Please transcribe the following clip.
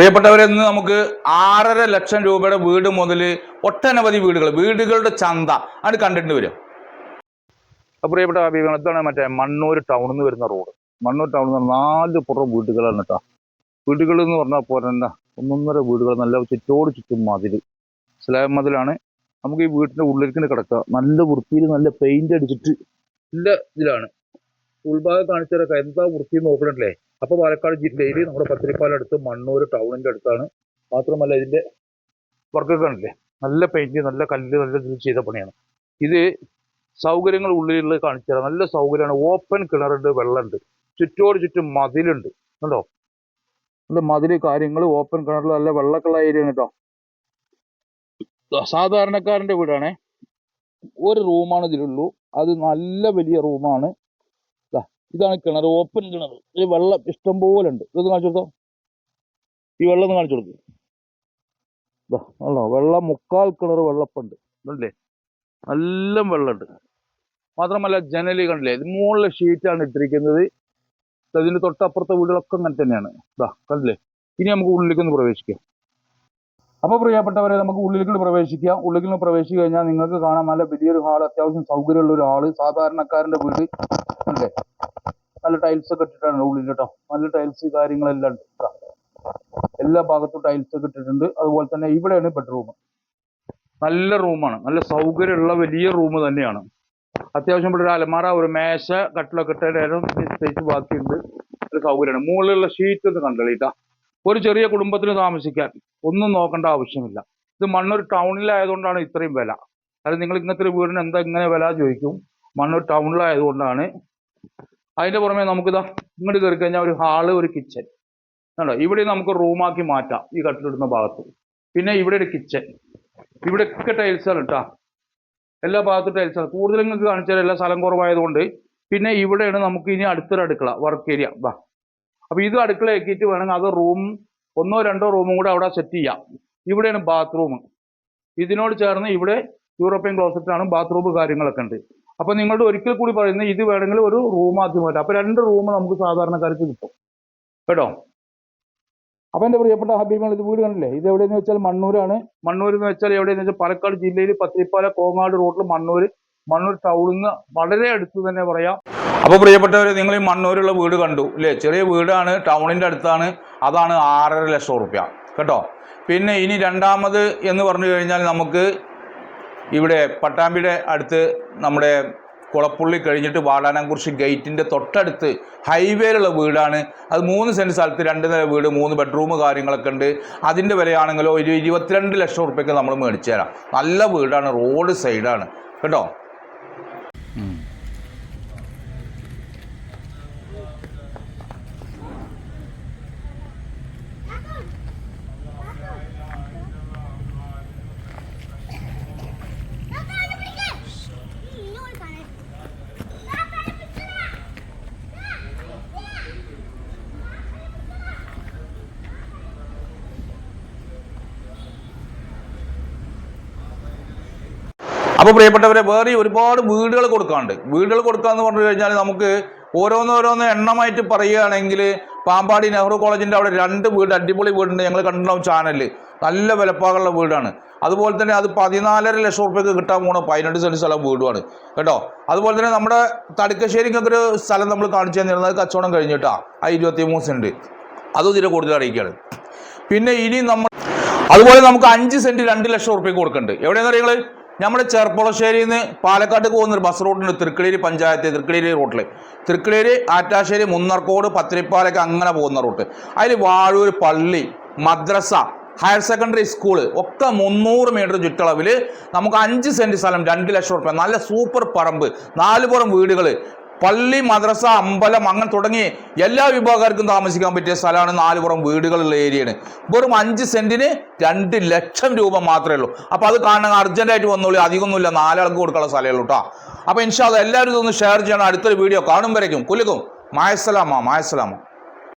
പ്രിയപ്പെട്ടവരെ ഇന്ന് നമുക്ക് ആറര ലക്ഷം രൂപയുടെ വീട് മുതൽ ഒട്ടനവധി വീടുകൾ വീടുകളുടെ ചന്ത അത് കണ്ടിട്ട് വരും അപ്പോൾ പ്രിയപ്പെട്ട അഭിപ്രായം എന്താണ് മറ്റേ മണ്ണൂർ ടൗണിൽ നിന്ന് വരുന്ന റോഡ്. മണ്ണൂർ ടൗണിൽ നിന്ന് നാല് പുറം വീടുകളാണ് കേട്ടോ. വീടുകൾ എന്ന് പറഞ്ഞാൽ പോരണ്ട ഒന്നൊന്നര വീടുകൾ നല്ല ചുറ്റോട് ചുറ്റും മതിൽ സ്ലാബ് മതിലാണ്. നമുക്ക് ഈ വീട്ടിന്റെ ഉള്ളിലേക്ക് കിടക്കുക. നല്ല വൃത്തിയിൽ നല്ല പെയിന്റ് അടിച്ചിട്ട് നല്ല ഇതിലാണ്. ഉൾഭാഗം കാണിച്ചു എന്താ വൃത്തി നോക്കണല്ലേ? അപ്പൊ പാലക്കാട് ജില്ലയിൽ നമ്മുടെ പത്തിരിപ്പാലടുത്ത് മണ്ണൂർ ടൗണിന്റെ അടുത്താണ്. മാത്രമല്ല ഇതിന്റെ വർക്കൊക്കെ കണ്ടില്ലേ നല്ല പെയിന്റ് നല്ല കല്ല് നല്ല ഇത് ചെയ്ത പണിയാണ്. ഇത് സൗകര്യങ്ങൾ ഉള്ളിലുള്ള കാണിച്ചു തരാം. നല്ല സൗകര്യമാണ്. ഓപ്പൺ കിണറുണ്ട് വെള്ളമുണ്ട്. ചുറ്റോട് ചുറ്റും മതിലുണ്ട്. കണ്ടോ? നല്ല മതിൽ കാര്യങ്ങൾ ഓപ്പൺ കിണറിൽ നല്ല വെള്ളക്കുള്ള ഏരിയ കേട്ടോ. സാധാരണക്കാരന്റെ വീടാണേ. ഒരു റൂമാണ് ഇതിലുള്ളൂ. അത് നല്ല വലിയ റൂമാണ് ഇതാണ് കിണർ ഓപ്പൺ കിണർ. ഈ വെള്ളം ഇഷ്ടം പോലെ ഉണ്ട് ഇതൊന്ന് കാണിച്ചു കൊടുത്തോ? ഈ വെള്ളം ഒന്ന് കാണിച്ചു കൊടുക്കും. വെള്ളം മുക്കാൽ കിണർ വെള്ളപ്പുണ്ട്. കണ്ടില്ലേ? നല്ല വെള്ളമുണ്ട്. മാത്രമല്ല ജനൽ കണ്ടില്ലേ? ഇത് മുകളിലെ ഷീറ്റാണ് ഇട്ടിരിക്കുന്നത്. അതിന്റെ തൊട്ടപ്പുറത്തെ വീടുകളൊക്കെ അങ്ങനെ തന്നെയാണ്. ഇതാ കണ്ടില്ലേ? ഇനി നമുക്ക് ഉള്ളിലേക്ക് ഒന്ന് പ്രവേശിക്കാം. അപ്പൊ പ്രിയപ്പെട്ടവരെ നമുക്ക് ഉള്ളിലേക്ക് പ്രവേശിക്കാം. ഉള്ളിലേക്ക് പ്രവേശിച്ചു കഴിഞ്ഞാൽ നിങ്ങൾക്ക് കാണാൻ നല്ല വലിയൊരു ഹാൾ അത്യാവശ്യം സൗകര്യമുള്ള ഒരു ഹാൾ സാധാരണക്കാരന്റെ വീട്. അല്ലേ നല്ല ടൈൽസ് ഒക്കെ ഇട്ടിട്ടാണ് ഉള്ളിൽ കേട്ടോ നല്ല ടൈൽസ് കാര്യങ്ങളെല്ലാം ഉണ്ട് കേട്ടോ എല്ലാ ഭാഗത്തും ടൈൽസ് ഒക്കെ ഇട്ടിട്ടുണ്ട്. അതുപോലെ തന്നെ ഇവിടെയാണ് ബെഡ്റൂം നല്ല റൂമാണ് നല്ല സൗകര്യമുള്ള വലിയ റൂം തന്നെയാണ്. അത്യാവശ്യം ഇവിടെ ഒരു അലമാറ ഒരു മേശ കട്ടിലൊക്കെ ഇട്ടേരം സ്പേസ് ബാക്കിയുണ്ട്. ഒരു സൗകര്യമാണ്. മുകളിലുള്ള ഷീറ്റ് ഒന്ന് കണ്ടളിട്ടാ ഒരു ചെറിയ കുടുംബത്തിന് താമസിക്കാൻ ഒന്നും നോക്കേണ്ട ആവശ്യമില്ല. ഇത് മണ്ണൂർ ടൗണിലായതുകൊണ്ടാണ് ഇത്രയും വില. അത് നിങ്ങൾ ഇങ്ങനത്തെ ഒരു വീടിന് എന്താ ഇങ്ങനെ വില ചോദിക്കും? മണ്ണൂർ ടൗണിലായതുകൊണ്ടാണ് അതിന്റെ പുറമെ നമുക്കിതാ ഇങ്ങോട്ട് കയറി കഴിഞ്ഞാൽ ഒരു ഹാൾ ഒരു കിച്ചൺ കണ്ടോ? ഇവിടെ നമുക്ക് റൂമാക്കി മാറ്റാം ഈ കട്ടിലിടുന്ന ഭാഗത്ത്. പിന്നെ ഇവിടെ ഒരു കിച്ചൺ ഇവിടെയൊക്കെ ടൈൽസാണ് കേട്ടോ എല്ലാ ഭാഗത്തും ടൈൽസാണ് കൂടുതൽ നിങ്ങൾക്ക് കാണിച്ചാൽ എല്ലാ സ്ഥലം കുറവായതുകൊണ്ട്. പിന്നെ ഇവിടെയാണ് നമുക്ക് ഇനി അടുത്തൊരു അടുക്കള വർക്ക് ഏരിയ വാ അപ്പോൾ ഇത് അടുക്കള ആക്കിയിട്ട് വേണമെങ്കിൽ അത് റൂം ഒന്നോ രണ്ടോ റൂമും കൂടെ അവിടെ സെറ്റ് ചെയ്യാം. ഇവിടെയാണ് ബാത്റൂം ഇതിനോട് ചേർന്ന് ഇവിടെ യൂറോപ്യൻ ക്ലോസറ്റാണ് ബാത്റൂം കാര്യങ്ങളൊക്കെ ഉണ്ട്. അപ്പോൾ നിങ്ങളുടെ ഒരിക്കൽ കൂടി പറയുന്നത് ഇത് വേണമെങ്കിൽ ഒരു റൂം ആദ്യം മാറ്റാം. അപ്പൊ രണ്ട് റൂം നമുക്ക് സാധാരണക്കാർക്ക് കിട്ടും. കേട്ടോ? അപ്പൊ എന്റെ പ്രിയപ്പെട്ട ഹബീബാണ് ഇത് വീട് കണ്ടില്ലേ? ഇത് എവിടെയെന്ന് വെച്ചാൽ മണ്ണൂരാണ്. മണ്ണൂർ എന്ന് വെച്ചാൽ എവിടെയെന്ന് വെച്ചാൽ പാലക്കാട് ജില്ലയിൽ പത്തിരിപ്പാല കോങ്ങാട് റോഡിൽ മണ്ണൂർ മണ്ണൂർ ടൗണിൽ നിന്ന് വളരെ അടുത്ത് തന്നെ പറയാം. അപ്പോൾ പ്രിയപ്പെട്ടവർ നിങ്ങൾ ഈ മണ്ണൂരുള്ള വീട് കണ്ടു അല്ലേ ചെറിയ വീടാണ് ടൗണിന്റെ അടുത്താണ്. അതാണ് ആറര ലക്ഷം റുപ്യ കേട്ടോ? പിന്നെ ഇനി രണ്ടാമത് എന്ന് പറഞ്ഞു കഴിഞ്ഞാൽ നമുക്ക് ഇവിടെ പട്ടാമ്പിയുടെ അടുത്ത് നമ്മുടെ കുളപ്പുള്ളി കഴിഞ്ഞിട്ട് വാടാനാംകുറിശി ഗേറ്റിന്റെ തൊട്ടടുത്ത് ഹൈവേയിലുള്ള വീടാണ്. അത് മൂന്ന് സെന്റ് സ്ഥലത്ത് രണ്ട് നില വീട് മൂന്ന് ബെഡ്റൂം കാര്യങ്ങളൊക്കെ ഉണ്ട്. അതിന്റെ വിലയാണെങ്കിലോ ഒരു ഇരുപത്തിരണ്ട് ലക്ഷം റുപ്യക്ക് നമ്മൾ മേടിച്ചു തരാം. നല്ല വീടാണ് റോഡ് സൈഡാണ്. കേട്ടോ? അപ്പോൾ പ്രിയപ്പെട്ടവരെ വേറെ ഒരുപാട് വീടുകൾ കൊടുക്കാണ്ട് വീടുകൾ കൊടുക്കാന്ന് പറഞ്ഞു കഴിഞ്ഞാൽ നമുക്ക് ഓരോന്നോരോന്ന് എണ്ണമായിട്ട് പറയുകയാണെങ്കിൽ പാമ്പാടി നെഹ്റു കോളേജിന്റെ അവിടെ രണ്ട് വീട് അടിപൊളി വീടുണ്ട്. ഞങ്ങൾ കണ്ടിട്ടുണ്ടാവും ചാനലിൽ നല്ല വിലപ്പാകുള്ള വീടാണ്. അതുപോലെ തന്നെ അത് പതിനാലര ലക്ഷം റുപ്യക്ക് കിട്ടാൻ പോണ. പതിനെട്ട് സെന്റ് സ്ഥലം വീടുമാണ്. കേട്ടോ? അതുപോലെ തന്നെ നമ്മുടെ തടുക്കശ്ശേരിക്കൊക്കെ ഒരു സ്ഥലം നമ്മൾ കാണിച്ചു തന്നിരുന്നത് കച്ചവടം കഴിഞ്ഞിട്ടാ ആ ഇരുപത്തി മൂന്ന് സെന്റ് അതും ഇതിനെ കൂടുതൽ അറിയിക്കുകയാണ്. പിന്നെ ഇനി നമ്മൾ അതുപോലെ നമുക്ക് അഞ്ച് സെന്റ് രണ്ട് ലക്ഷം റുപ്യക്ക് കൊടുക്കുന്നുണ്ട്. എവിടെയാണെന്ന് അറിയങ്ങൾ നമ്മുടെ ചെർപ്പുളശ്ശേരിയിൽ നിന്ന് പാലക്കാട്ടേക്ക് പോകുന്ന ഒരു ബസ് റൂട്ടുണ്ട് തൃക്കളേരി പഞ്ചായത്ത് തൃക്കളേരി റൂട്ടിൽ തൃക്കളേരി ആറ്റാശ്ശേരി മുന്നർക്കോട് പത്തിരിപ്പാലൊക്കെ അങ്ങനെ പോകുന്ന റൂട്ട്. അതിൽ വാഴൂർ പള്ളി മദ്രസ ഹയർ സെക്കൻഡറി സ്കൂൾ ഒക്കെ മുന്നൂറ് മീറ്റർ ചുറ്റളവിൽ നമുക്ക് അഞ്ച് സെന്റ് സ്ഥലം രണ്ട് ലക്ഷം റുപ്യ നല്ല സൂപ്പർ പറമ്പ് നാല് വീടുകൾ പള്ളി മദ്രസ അമ്പലം അങ്ങനെ തുടങ്ങി എല്ലാ വിഭാഗക്കാർക്കും താമസിക്കാൻ പറ്റിയ സ്ഥലമാണ് നാലുപുറം വീടുകളുള്ള ഏരിയയാണ്. വെറും അഞ്ച് സെന്റിന് രണ്ട് ലക്ഷം രൂപ മാത്രമേ ഉള്ളൂ. അപ്പോൾ അത് കാണാൻ അർജന്റായിട്ട് വന്നോളൂ. അധികമൊന്നുമില്ല. നാലാൾക്ക് കൊടുക്കാനുള്ള സ്ഥലമേ ഉള്ളൂ കേട്ടോ അപ്പോൾ ഇൻഷാല്ല എല്ലാവരും ഇതൊന്ന് ഷെയർ ചെയ്യണം. അടുത്തൊരു വീഡിയോ കാണും വരയ്ക്കും കുലുക്കും മായസലാമ മായസലാമ.